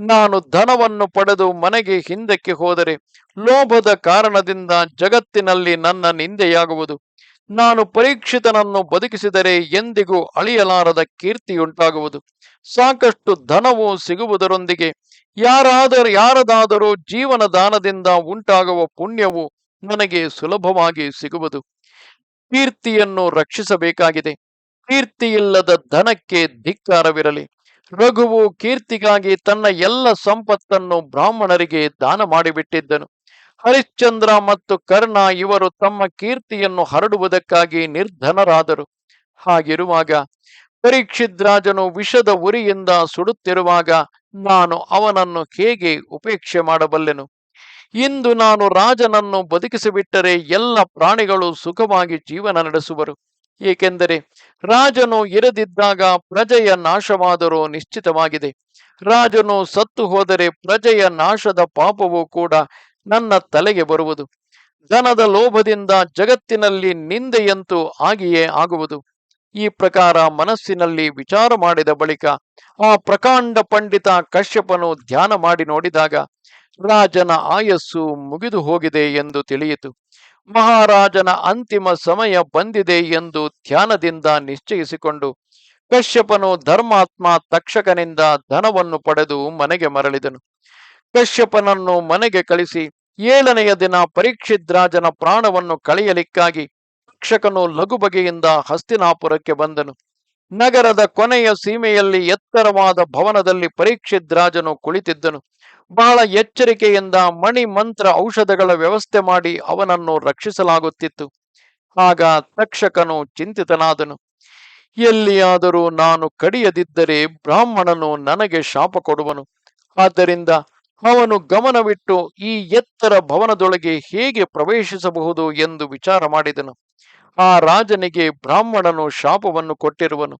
ನಾನು ಧನವನ್ನು ಪಡೆದು ಮನೆಗೆ ಹಿಂದಕ್ಕೆ ಹೋದರೆ ಲೋಭದ ಕಾರಣದಿಂದ ಜಗತ್ತಿನಲ್ಲಿ ನನ್ನ ನಿಂದೆಯಾಗುವುದು. ನಾನು ಪರೀಕ್ಷಿತನನ್ನು ಬದುಕಿಸಿದರೆ ಎಂದಿಗೂ ಅಳಿಯಲಾರದ ಕೀರ್ತಿಯುಂಟಾಗುವುದು. ಸಾಕಷ್ಟು ಧನವು ಸಿಗುವುದರೊಂದಿಗೆ ಯಾರಾದರೂ, ಯಾರದಾದರೂ ಜೀವನ ದಾನದಿಂದ ಉಂಟಾಗುವ ಪುಣ್ಯವು ನನಗೆ ಸುಲಭವಾಗಿ ಸಿಗುವುದು. ಕೀರ್ತಿಯನ್ನು ರಕ್ಷಿಸಬೇಕಾಗಿದೆ. ಕೀರ್ತಿಯಿಲ್ಲದ ಧನಕ್ಕೆ ಧಿಕ್ಕಾರವಿರಲಿ. ರಘುವು ಕೀರ್ತಿಗಾಗಿ ತನ್ನ ಎಲ್ಲ ಸಂಪತ್ತನ್ನು ಬ್ರಾಹ್ಮಣರಿಗೆ ದಾನ ಮಾಡಿಬಿಟ್ಟಿದ್ದನು. ಹರಿಶ್ಚಂದ್ರ ಮತ್ತು ಕರ್ಣ ಇವರು ತಮ್ಮ ಕೀರ್ತಿಯನ್ನು ಹರಡುವುದಕ್ಕಾಗಿ ನಿರ್ಧನರಾದರು. ಹಾಗಿರುವಾಗ ಪರೀಕ್ಷಿದ್ರಾಜನು ವಿಷದ ಉರಿಯಿಂದ ಸುಡುತ್ತಿರುವಾಗ ನಾನು ಅವನನ್ನು ಹೇಗೆ ಉಪೇಕ್ಷೆ ಮಾಡಬಲ್ಲೆನು? ಇಂದು ನಾನು ರಾಜನನ್ನು ಬದುಕಿಸಿಬಿಟ್ಟರೆ ಎಲ್ಲ ಪ್ರಾಣಿಗಳು ಸುಖವಾಗಿ ಜೀವನ ನಡೆಸುವರು. ಏಕೆಂದರೆ ರಾಜನು ಇರದಿದ್ದಾಗ ಪ್ರಜೆಯ ನಾಶವಾದರೂ ನಿಶ್ಚಿತವಾಗಿದೆ. ರಾಜನು ಸತ್ತು ಹೋದರೆ ಪ್ರಜೆಯ ನಾಶದ ಪಾಪವು ಕೂಡ ನನ್ನ ತಲೆಗೆ ಬರುವುದು. ಧನದ ಲೋಭದಿಂದ ಜಗತ್ತಿನಲ್ಲಿ ನಿಂದೆಯಂತೂ ಆಗಿಯೇ ಆಗುವುದು. ಈ ಪ್ರಕಾರ ಮನಸ್ಸಿನಲ್ಲಿ ವಿಚಾರ ಮಾಡಿದ ಬಳಿಕ ಆ ಪ್ರಕಾಂಡ ಪಂಡಿತ ಕಶ್ಯಪನು ಧ್ಯಾನ ಮಾಡಿ ನೋಡಿದಾಗ ರಾಜನ ಆಯಸ್ಸು ಮುಗಿದು ಹೋಗಿದೆ ಎಂದು ತಿಳಿಯಿತು. ಮಹಾರಾಜನ ಅಂತಿಮ ಸಮಯ ಬಂದಿದೆ ಎಂದು ಧ್ಯಾನದಿಂದ ನಿಶ್ಚಯಿಸಿಕೊಂಡು ಕಶ್ಯಪನು ಧರ್ಮಾತ್ಮ ತಕ್ಷಕನಿಂದ ಧನವನ್ನು ಪಡೆದು ಮನೆಗೆ ಮರಳಿದನು. ಕಶ್ಯಪನನ್ನು ಮನೆಗೆ ಕಳಿಸಿ ಏಳನೆಯ ದಿನ ಪರೀಕ್ಷಿದ್ರಾಜನ ಪ್ರಾಣವನ್ನು ಕಳೆಯಲಿಕ್ಕಾಗಿ ತಕ್ಷಕನು ಲಘು ಬಗೆಯಿಂದ ಹಸ್ತಿನಾಪುರಕ್ಕೆ ಬಂದನು. ನಗರದ ಕೊನೆಯ ಸೀಮೆಯಲ್ಲಿ ಎತ್ತರವಾದ ಭವನದಲ್ಲಿ ಪರೀಕ್ಷಿದ್ರಾಜನು ಕುಳಿತಿದ್ದನು. ಬಹಳ ಎಚ್ಚರಿಕೆಯಿಂದ ಮಣಿ ಮಂತ್ರ ಔಷಧಗಳ ವ್ಯವಸ್ಥೆ ಮಾಡಿ ಅವನನ್ನು ರಕ್ಷಿಸಲಾಗುತ್ತಿತ್ತು. ಆಗ ತಕ್ಷಕನು ಚಿಂತಿತನಾದನು. ಎಲ್ಲಿಯಾದರೂ ನಾನು ಕಡಿಯದಿದ್ದರೆ ಬ್ರಾಹ್ಮಣನು ನನಗೆ ಶಾಪ ಕೊಡುವನು. ಆದ್ದರಿಂದ ಅವನು ಗಮನವಿಟ್ಟು ಈ ಎತ್ತರ ಭವನದೊಳಗೆ ಹೇಗೆ ಪ್ರವೇಶಿಸಬಹುದು ಎಂದು ವಿಚಾರ ಮಾಡಿದನು. ಆ ರಾಜನಿಗೆ ಬ್ರಾಹ್ಮಣನು ಶಾಪವನ್ನು ಕೊಟ್ಟಿರುವನು.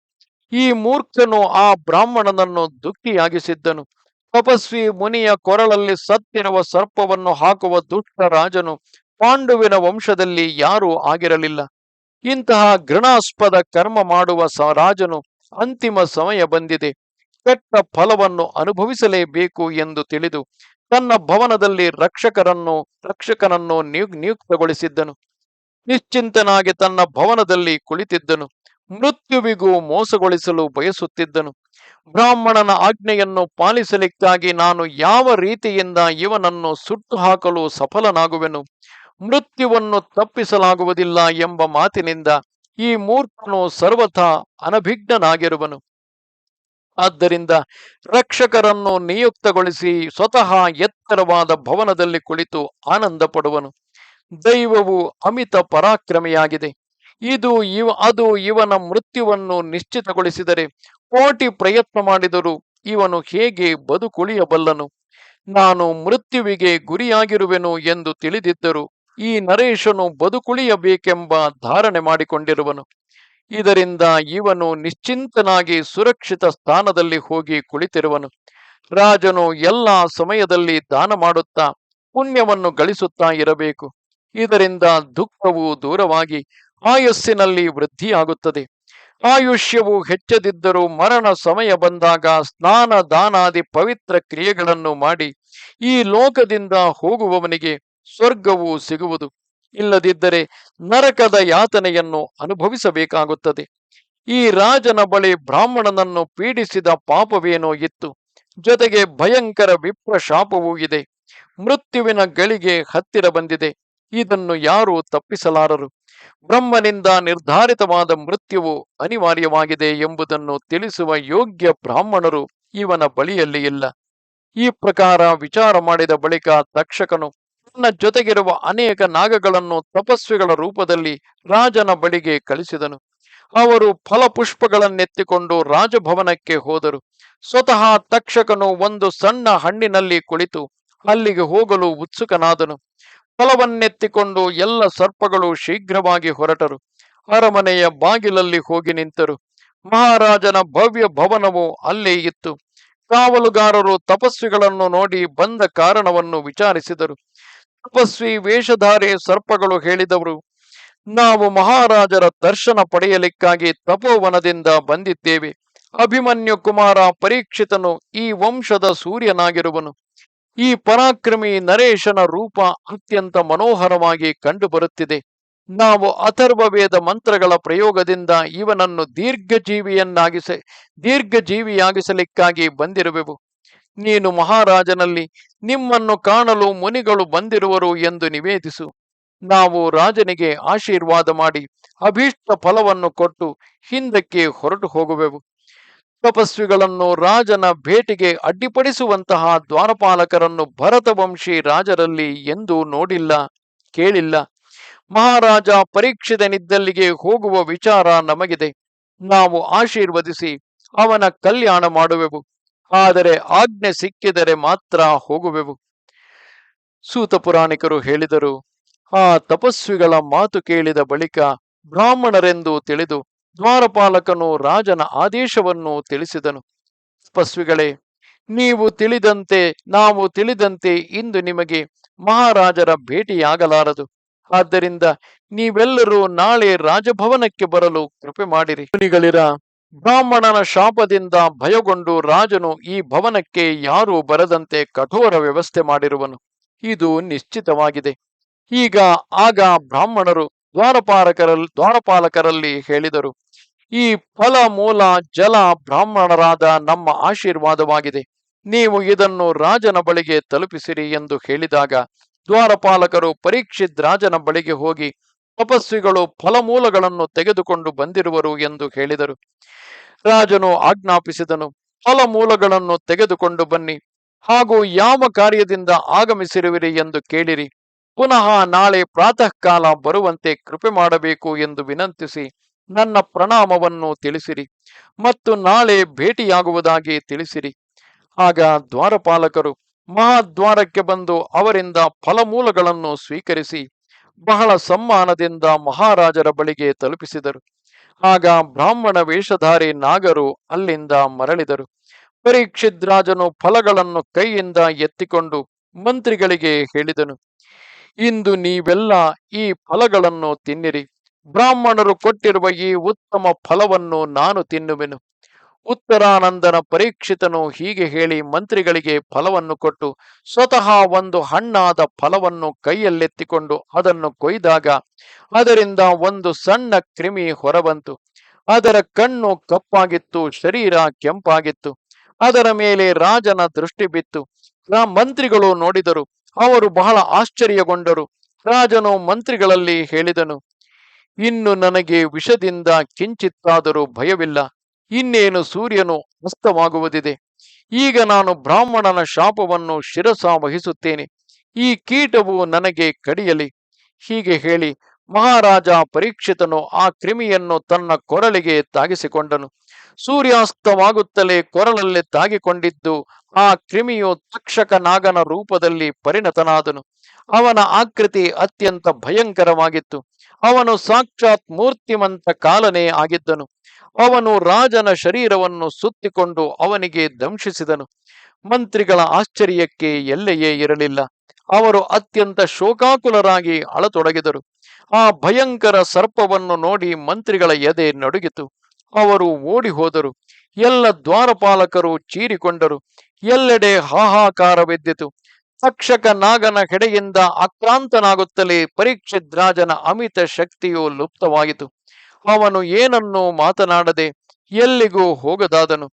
ಈ ಮೂರ್ಖನು ಆ ಬ್ರಾಹ್ಮಣನನ್ನು ದುಃಖಿಯಾಗಿಸಿದ್ದನು. ತಪಸ್ವಿ ಮುನಿಯ ಕೊರಳಲ್ಲಿ ಸತ್ತಿರುವ ಸರ್ಪವನ್ನು ಹಾಕುವ ದುಷ್ಟ ರಾಜನು ಪಾಂಡುವಿನ ವಂಶದಲ್ಲಿ ಯಾರೂ ಆಗಿರಲಿಲ್ಲ. ಇಂತಹ ಘೃಣಾಸ್ಪದ ಕರ್ಮ ಮಾಡುವ ರಾಜನು ಅಂತಿಮ ಸಮಯ ಬಂದಿದೆ. ಕೆಟ್ಟ ಫಲವನ್ನು ಅನುಭವಿಸಲೇಬೇಕು ಎಂದು ತಿಳಿದು ತನ್ನ ಭವನದಲ್ಲಿ ರಕ್ಷಕರನ್ನು, ರಕ್ಷಕನನ್ನು ನಿಯು ನಿಯುಕ್ತಗೊಳಿಸಿದ್ದನು ನಿಶ್ಚಿಂತನಾಗಿ ತನ್ನ ಭವನದಲ್ಲಿ ಕುಳಿತಿದ್ದನು. ಮೃತ್ಯುವಿಗೂ ಮೋಸಗೊಳಿಸಲು ಬಯಸುತ್ತಿದ್ದನು. ಬ್ರಾಹ್ಮಣನ ಆಜ್ಞೆಯನ್ನು ಪಾಲಿಸಲಿಕ್ಕಾಗಿ ನಾನು ಯಾವ ರೀತಿಯಿಂದ ಇವನನ್ನು ಸುಟ್ಟು ಹಾಕಲು ಸಫಲನಾಗುವೆನು? ಮೃತ್ಯುವನ್ನು ತಪ್ಪಿಸಲಾಗುವುದಿಲ್ಲ ಎಂಬ ಮಾತಿನಿಂದ ಈ ಮೂರ್ಖನು ಸರ್ವಥಾ ಅನಭಿಜ್ಞನಾಗಿರುವನು. ಆದ್ದರಿಂದ ರಕ್ಷಕರನ್ನು ನಿಯುಕ್ತಗೊಳಿಸಿ ಸ್ವತಃ ಎತ್ತರವಾದ ಭವನದಲ್ಲಿ ಕುಳಿತು ಆನಂದ ಪಡುವನು ದೈವವು ಅಮಿತ ಪರಾಕ್ರಮಿಯಾಗಿದೆ. ಇದು ಇವ, ಅದು ಇವನ ಮೃತ್ಯುವನ್ನು ನಿಶ್ಚಿತಗೊಳಿಸಿದರೆ ಕೋಟಿ ಪ್ರಯತ್ನ ಮಾಡಿದರೂ ಇವನು ಹೇಗೆ ಬದುಕುಳಿಯಬಲ್ಲನು? ನಾನು ಮೃತ್ಯುವಿಗೆ ಗುರಿಯಾಗಿರುವೆನು ಎಂದು ತಿಳಿದಿದ್ದರು ಈ ನರೇಶನು ಬದುಕುಳಿಯಬೇಕೆಂಬ ಧಾರಣೆ ಮಾಡಿಕೊಂಡಿರುವನು. ಇದರಿಂದ ಇವನು ನಿಶ್ಚಿಂತನಾಗಿ ಸುರಕ್ಷಿತ ಸ್ಥಾನದಲ್ಲಿ ಹೋಗಿ ಕುಳಿತಿರುವನು. ರಾಜನು ಎಲ್ಲ ಸಮಯದಲ್ಲಿ ದಾನ ಮಾಡುತ್ತಾ ಪುಣ್ಯವನ್ನು ಗಳಿಸುತ್ತಾ ಇರಬೇಕು. ಇದರಿಂದ ದುಃಖವು ದೂರವಾಗಿ ಆಯಸ್ಸಿನಲ್ಲಿ ವೃದ್ಧಿಯಾಗುತ್ತದೆ. ಆಯುಷ್ಯವು ಹೆಚ್ಚದಿದ್ದರೂ ಮರಣ ಸಮಯ ಬಂದಾಗ ಸ್ನಾನ ದಾನಾದಿ ಪವಿತ್ರ ಕ್ರಿಯೆಗಳನ್ನು ಮಾಡಿ ಈ ಲೋಕದಿಂದ ಹೋಗುವವನಿಗೆ ಸ್ವರ್ಗವು ಸಿಗುವುದು. ಇಲ್ಲದಿದ್ದರೆ ನರಕದ ಯಾತನೆಯನ್ನು ಅನುಭವಿಸಬೇಕಾಗುತ್ತದೆ. ಈ ರಾಜನ ಬಳಿ ಬ್ರಾಹ್ಮಣನನ್ನು ಪೀಡಿಸಿದ ಪಾಪವೇನೋ ಇತ್ತು. ಜೊತೆಗೆ ಭಯಂಕರ ವಿಪ್ರಶಾಪವೂ ಇದೆ. ಮೃತ್ಯುವಿನ ಗಳಿಗೆ ಹತ್ತಿರ ಬಂದಿದೆ. ಇದನ್ನು ಯಾರು ತಪ್ಪಿಸಲಾರರು. ಬ್ರಹ್ಮನಿಂದ ನಿರ್ಧಾರಿತವಾದ ಮೃತ್ಯುವು ಅನಿವಾರ್ಯವಾಗಿದೆ ಎಂಬುದನ್ನು ತಿಳಿಸುವ ಯೋಗ್ಯ ಬ್ರಾಹ್ಮಣರು ಇವನ ಬಳಿಯಲ್ಲಿ ಇಲ್ಲ. ಈ ಪ್ರಕಾರ ವಿಚಾರ ಮಾಡಿದ ಬಳಿಕ ತಕ್ಷಕನು ತನ್ನ ಜೊತೆಗಿರುವ ಅನೇಕ ನಾಗಗಳನ್ನು ತಪಸ್ವಿಗಳ ರೂಪದಲ್ಲಿ ರಾಜನ ಬಳಿಗೆ ಕಳಿಸಿದನು. ಅವರು ಫಲಪುಷ್ಪಗಳನ್ನೆತ್ತಿಕೊಂಡು ರಾಜಭವನಕ್ಕೆ ಹೋದರು. ಸ್ವತಃ ತಕ್ಷಕನು ಒಂದು ಸಣ್ಣ ಹಣ್ಣಿನಲ್ಲಿ ಕುಳಿತು ಅಲ್ಲಿಗೆ ಹೋಗಲು ಉತ್ಸುಕನಾದನು. ಫಲವನ್ನೆತ್ತಿಕೊಂಡು ಎಲ್ಲ ಸರ್ಪಗಳು ಶೀಘ್ರವಾಗಿ ಹೊರಟರು. ಅರಮನೆಯ ಬಾಗಿಲಲ್ಲಿ ಹೋಗಿ ನಿಂತರು. ಮಹಾರಾಜನ ಭವ್ಯ ಭವನವು ಅಲ್ಲೇ ಇತ್ತು. ಕಾವಲುಗಾರರು ತಪಸ್ವಿಗಳನ್ನು ನೋಡಿ ಬಂದ ಕಾರಣವನ್ನು ವಿಚಾರಿಸಿದರು. ತಪಸ್ವಿ ವೇಷಧಾರಿ ಸರ್ಪಗಳು ಹೇಳಿದವರು, ನಾವು ಮಹಾರಾಜರ ದರ್ಶನ ಪಡೆಯಲಿಕ್ಕಾಗಿ ತಪೋವನದಿಂದ ಬಂದಿದ್ದೇವೆ. ಅಭಿಮನ್ಯು ಕುಮಾರ ಪರೀಕ್ಷಿತನು ಈ ವಂಶದ ಸೂರ್ಯನಾಗಿರುವನು. ಈ ಪರಾಕ್ರಮಿ ನರೇಶನ ರೂಪ ಅತ್ಯಂತ ಮನೋಹರವಾಗಿ ಕಂಡುಬರುತ್ತಿದೆ. ನಾವು ಅಥರ್ವ ವೇದ ಮಂತ್ರಗಳ ಪ್ರಯೋಗದಿಂದ ಇವನನ್ನು ದೀರ್ಘಜೀವಿಯನ್ನಾಗಿಸ, ದೀರ್ಘಜೀವಿಯಾಗಿಸಲಿಕ್ಕಾಗಿ ಬಂದಿರುವೆವು. ನೀನು ಮಹಾರಾಜನಲ್ಲಿ, ನಿಮ್ಮನ್ನು ಕಾಣಲು ಮುನಿಗಳು ಬಂದಿರುವರು ಎಂದು ನಿವೇದಿಸು. ನಾವು ರಾಜನಿಗೆ ಆಶೀರ್ವಾದ ಮಾಡಿ, ಅಭೀಷ್ಟ ಫಲವನ್ನು ಕೊಟ್ಟು ಹಿಂದಕ್ಕೆ ಹೊರಟು ಹೋಗುವೆವು. ತಪಸ್ವಿಗಳನ್ನು ರಾಜನ ಭೇಟಿಗೆ ಅಡ್ಡಿಪಡಿಸುವಂತಹ ದ್ವಾರಪಾಲಕರನ್ನು ಭರತವಂಶಿ ರಾಜರಲ್ಲಿ ಎಂದೂ ನೋಡಿಲ್ಲ, ಕೇಳಿಲ್ಲ. ಮಹಾರಾಜ ಪರೀಕ್ಷಿತನಿದ್ದಲ್ಲಿಗೆ ಹೋಗುವ ವಿಚಾರ ನಮಗಿದೆ. ನಾವು ಆಶೀರ್ವದಿಸಿ ಅವನ ಕಲ್ಯಾಣ ಮಾಡುವೆವು. ಆದರೆ ಆಜ್ಞೆ ಸಿಕ್ಕಿದರೆ ಮಾತ್ರ ಹೋಗುವೆವು. ಸೂತ ಪುರಾಣಿಕರು ಹೇಳಿದರು, ಆ ತಪಸ್ವಿಗಳ ಮಾತು ಕೇಳಿದ ಬಳಿಕ ಬ್ರಾಹ್ಮಣರೆಂದು ತಿಳಿದು ದ್ವಾರಪಾಲಕನು ರಾಜನ ಆದೇಶವನ್ನು ತಿಳಿಸಿದನು. ತಪಸ್ವಿಗಳೇ ನೀವು ತಿಳಿದಂತೆ, ನಾವು ತಿಳಿದಂತೆ ಇಂದು ನಿಮಗೆ ಮಹಾರಾಜರ ಭೇಟಿಯಾಗಲಾರದು. ಆದ್ದರಿಂದ ನೀವೆಲ್ಲರೂ ನಾಳೆ ರಾಜಭವನಕ್ಕೆ ಬರಲು ಕೃಪೆ ಮಾಡಿರಿ. ಮುನಿಗಳಿರ, ಬ್ರಾಹ್ಮಣನ ಶಾಪದಿಂದ ಭಯಗೊಂಡು ರಾಜನು ಈ ಭವನಕ್ಕೆ ಯಾರೂ ಬರದಂತೆ ಕಠೋರ ವ್ಯವಸ್ಥೆ ಮಾಡಿರುವನು. ಇದು ನಿಶ್ಚಿತವಾಗಿದೆ. ಈಗ ಆಗ ಬ್ರಾಹ್ಮಣರು ದ್ವಾರಪಾಲಕರಲ್ಲಿ ದ್ವಾರಪಾಲಕರಲ್ಲಿ ಹೇಳಿದರು. ಈ ಫಲ ಮೂಲ ಜಲ ಬ್ರಾಹ್ಮಣರಾದ ನಮ್ಮ ಆಶೀರ್ವಾದವಾಗಿದೆ. ನೀವು ಇದನ್ನು ರಾಜನ ಬಳಿಗೆ ತಲುಪಿಸಿರಿ ಎಂದು ಹೇಳಿದಾಗ ದ್ವಾರಪಾಲಕರು ಪರೀಕ್ಷಿತ್ ರಾಜನ ಬಳಿಗೆ ಹೋಗಿ ತಪಸ್ವಿಗಳು ಫಲಮೂಲಗಳನ್ನು ತೆಗೆದುಕೊಂಡು ಬಂದಿರುವರು ಎಂದು ಹೇಳಿದರು. ರಾಜನು ಆಜ್ಞಾಪಿಸಿದನು, ಫಲಮೂಲಗಳನ್ನು ತೆಗೆದುಕೊಂಡು ಬನ್ನಿ ಹಾಗೂ ಯಾವ ಕಾರ್ಯದಿಂದ ಆಗಮಿಸಿರುವಿರಿ ಎಂದು ಕೇಳಿರಿ. ಪುನಃ ನಾಳೆ ಪ್ರಾತಃಕಾಲ ಬರುವಂತೆ ಕೃಪೆ ಮಾಡಬೇಕು ಎಂದು ವಿನಂತಿಸಿ ನನ್ನ ಪ್ರಣಾಮವನ್ನು ತಿಳಿಸಿರಿ ಮತ್ತು ನಾಳೆ ಭೇಟಿಯಾಗುವುದಾಗಿ ತಿಳಿಸಿರಿ. ಆಗ ದ್ವಾರಪಾಲಕರು ಮಹಾದ್ವಾರಕ್ಕೆ ಬಂದು ಅವರಿಂದ ಫಲಮೂಲಗಳನ್ನು ಸ್ವೀಕರಿಸಿ ಬಹಳ ಸಮ್ಮಾನದಿಂದ ಮಹಾರಾಜರ ಬಳಿಗೆ ತಲುಪಿಸಿದರು. ಆಗ ಬ್ರಾಹ್ಮಣ ವೇಷಧಾರಿ ನಾಗರು ಅಲ್ಲಿಂದ ಮರಳಿದರು. ಪರೀಕ್ಷಿತ್ ರಾಜನು ಫಲಗಳನ್ನು ಕೈಯಿಂದ ಎತ್ತಿಕೊಂಡು ಮಂತ್ರಿಗಳಿಗೆ ಹೇಳಿದನು, ಇಂದು ನೀವೆಲ್ಲ ಈ ಫಲಗಳನ್ನು ತಿನ್ನಿರಿ. ಬ್ರಾಹ್ಮಣರು ಕೊಟ್ಟಿರುವ ಈ ಉತ್ತಮ ಫಲವನ್ನು ನಾನು ತಿನ್ನುವೆನು. ಉತ್ತರಾನಂದನ ಪರೀಕ್ಷಿತನು ಹೀಗೆ ಹೇಳಿ ಮಂತ್ರಿಗಳಿಗೆ ಫಲವನ್ನು ಕೊಟ್ಟು, ಸ್ವತಃ ಒಂದು ಹಣ್ಣಾದ ಫಲವನ್ನು ಕೈಯಲ್ಲೆತ್ತಿಕೊಂಡು ಅದನ್ನು ಕೊಯ್ದಾಗ ಅದರಿಂದ ಒಂದು ಸಣ್ಣ ಕ್ರಿಮಿ ಹೊರಬಂತು. ಅದರ ಕಣ್ಣು ಕಪ್ಪಾಗಿತ್ತು, ಶರೀರ ಕೆಂಪಾಗಿತ್ತು. ಅದರ ಮೇಲೆ ರಾಜನ ದೃಷ್ಟಿ ಬಿತ್ತು. ಮಂತ್ರಿಗಳು ನೋಡಿದರು. ಅವರು ಬಹಳ ಆಶ್ಚರ್ಯಗೊಂಡರು. ರಾಜನು ಮಂತ್ರಿಗಳಲ್ಲಿ ಹೇಳಿದನು ಇನ್ನು ನನಗೆ ವಿಷದಿಂದ ಕಿಂಚಿತ್ತಾದರೂ ಭಯವಿಲ್ಲ. ಇನ್ನೇನು ಸೂರ್ಯನು ಅಸ್ತವಾಗುವುದಿದೆ ಈಗ ನಾನು ಬ್ರಾಹ್ಮಣನ ಶಾಪವನ್ನು ಶಿರಸ ವಹಿಸುತ್ತೇನೆ ಈ ಕೀಟವು ನನಗೆ ಕಡಿಯಲಿ. ಹೀಗೆ ಹೇಳಿ ಮಹಾರಾಜ ಪರೀಕ್ಷಿತನು ಆ ಕ್ರಿಮಿಯನ್ನು ತನ್ನ ಕೊರಳಿಗೆ ತಾಗಿಸಿಕೊಂಡನು. ಸೂರ್ಯಾಸ್ತವಾಗುತ್ತಲೇ ಕೊರಳಲ್ಲಿ ತಾಗಿಕೊಂಡಿದ್ದು ಆ ಕ್ರಿಮಿಯು ತಕ್ಷಕ ನಾಗನ ರೂಪದಲ್ಲಿ ಪರಿಣತನಾದನು. ಅವನ ಆಕೃತಿ ಅತ್ಯಂತ ಭಯಂಕರವಾಗಿತ್ತು. ಅವನು ಸಾಕ್ಷಾತ್ ಮೂರ್ತಿಮಂತ ಕಾಲನೇ ಆಗಿದ್ದನು. ಅವನು ರಾಜನ ಶರೀರವನ್ನು ಸುತ್ತಿಕೊಂಡು ಅವನಿಗೆ ದಂಶಿಸಿದನು. ಮಂತ್ರಿಗಳ ಆಶ್ಚರ್ಯಕ್ಕೆ ಎಲ್ಲೆಯೇ ಇರಲಿಲ್ಲ. ಅವರು ಅತ್ಯಂತ ಶೋಕಾಕುಲರಾಗಿ ಅಳತೊಡಗಿದರು. ಆ ಭಯಂಕರ ಸರ್ಪವನ್ನು ನೋಡಿ ಮಂತ್ರಿಗಳ ಎದೆ ನಡುಗಿತು. ಅವರು ಓಡಿ ಹೋದರು ಎಲ್ಲ ದ್ವಾರಪಾಲಕರು ಚೀರಿಕೊಂಡರು. ಎಲ್ಲೆಡೆ ಹಾಹಾಕಾರವೆದ್ದಿತು ತಕ್ಷಕ ನಾಗನ ಹೆಡೆಯಿಂದ ಆಕ್ರಾಂತನಾಗುತ್ತಲೇ ಪರೀಕ್ಷಿತ್ ರಾಜನ ಅಮಿತ ಶಕ್ತಿಯು ಲುಪ್ತವಾಯಿತು ಅವನು ಏನನ್ನೂ ಮಾತನಾಡದೆ ಎಲ್ಲಿಗೂ ಹೋಗದಾದನು.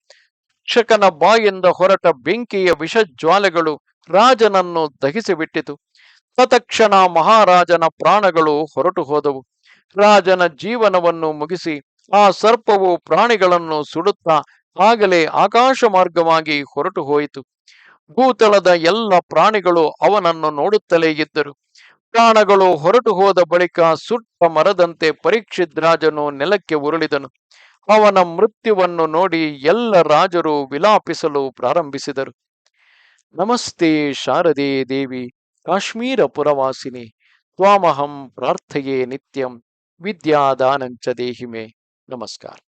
ತಕ್ಷಕನ ಬಾಯಿಂದ ಹೊರಟ ಬೆಂಕಿಯ ವಿಷಜ್ವಾಲೆಗಳು ರಾಜನನ್ನು ದಹಿಸಿಬಿಟ್ಟಿತು. ತತ್ಕ್ಷಣ ಮಹಾರಾಜನ ಪ್ರಾಣಗಳು ಹೊರಟು ಹೋದವು. ರಾಜನ ಜೀವನವನ್ನು ಮುಗಿಸಿ ಆ ಸರ್ಪವು ಪ್ರಾಣಿಗಳನ್ನು ಸುಡುತ್ತಾ ಆಗಲೇ ಆಕಾಶ ಮಾರ್ಗವಾಗಿ ಹೊರಟು ಹೋಯಿತು. ಭೂತಳದ ಎಲ್ಲ ಪ್ರಾಣಿಗಳು ಅವನನ್ನು ನೋಡುತ್ತಲೇ ಇದ್ದರು. ಪ್ರಾಣಗಳು ಹೊರಟು ಹೋದ ಬಳಿಕ ಸುಟ್ಟ ಮರದಂತೆ ಪರೀಕ್ಷಿತ್ ರಾಜನು ನೆಲಕ್ಕೆ ಉರುಳಿದನು. ಅವನ ಮೃತ್ಯುವನ್ನು ನೋಡಿ ಎಲ್ಲ ರಾಜರು ವಿಲಾಪಿಸಲು ಪ್ರಾರಂಭಿಸಿದರು. ನಮಸ್ತೆ ಶಾರದೆ ದೇವಿ. ಕಾಶ್ಮೀರ ಪುರವಾಸಿನಿ ತ್ವಾಮಹಂ ಪ್ರಾರ್ಥಯೇ ನಿತ್ಯಂ ವಿದ್ಯಾದಾನಂಚ ದೇಹಿಮೆ. ನಮಸ್ಕಾರ.